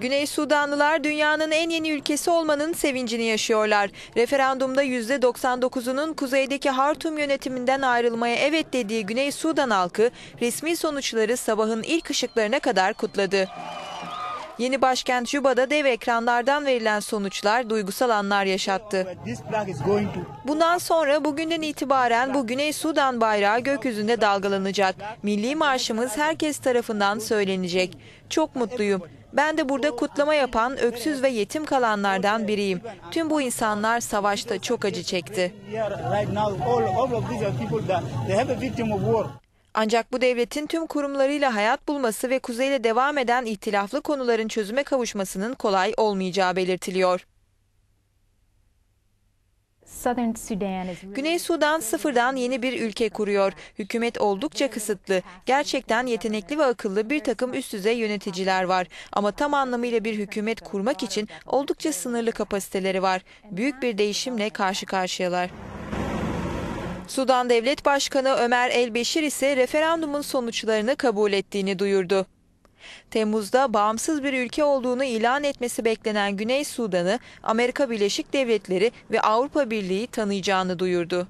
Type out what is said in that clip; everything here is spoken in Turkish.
Güney Sudanlılar dünyanın en yeni ülkesi olmanın sevincini yaşıyorlar. Referandumda %99'unun kuzeydeki Hartum yönetiminden ayrılmaya evet dediği Güney Sudan halkı resmi sonuçları sabahın ilk ışıklarına kadar kutladı. Yeni başkent Juba'da dev ekranlardan verilen sonuçlar duygusal anlar yaşattı. Bundan sonra bugünden itibaren bu Güney Sudan bayrağı gökyüzünde dalgalanacak. Milli marşımız herkes tarafından söylenecek. Çok mutluyum. Ben de burada kutlama yapan öksüz ve yetim kalanlardan biriyim. Tüm bu insanlar savaşta çok acı çekti. Ancak bu devletin tüm kurumlarıyla hayat bulması ve kuzeyle devam eden ihtilaflı konuların çözüme kavuşmasının kolay olmayacağı belirtiliyor. Güney Sudan sıfırdan yeni bir ülke kuruyor. Hükümet oldukça kısıtlı. Gerçekten yetenekli ve akıllı bir takım üst düzey yöneticiler var. Ama tam anlamıyla bir hükümet kurmak için oldukça sınırlı kapasiteleri var. Büyük bir değişimle karşı karşıyalar. Sudan Devlet Başkanı Ömer El Beşir ise referandumun sonuçlarını kabul ettiğini duyurdu. Temmuz'da bağımsız bir ülke olduğunu ilan etmesi beklenen Güney Sudan'ı Amerika Birleşik Devletleri ve Avrupa Birliği tanıyacağını duyurdu.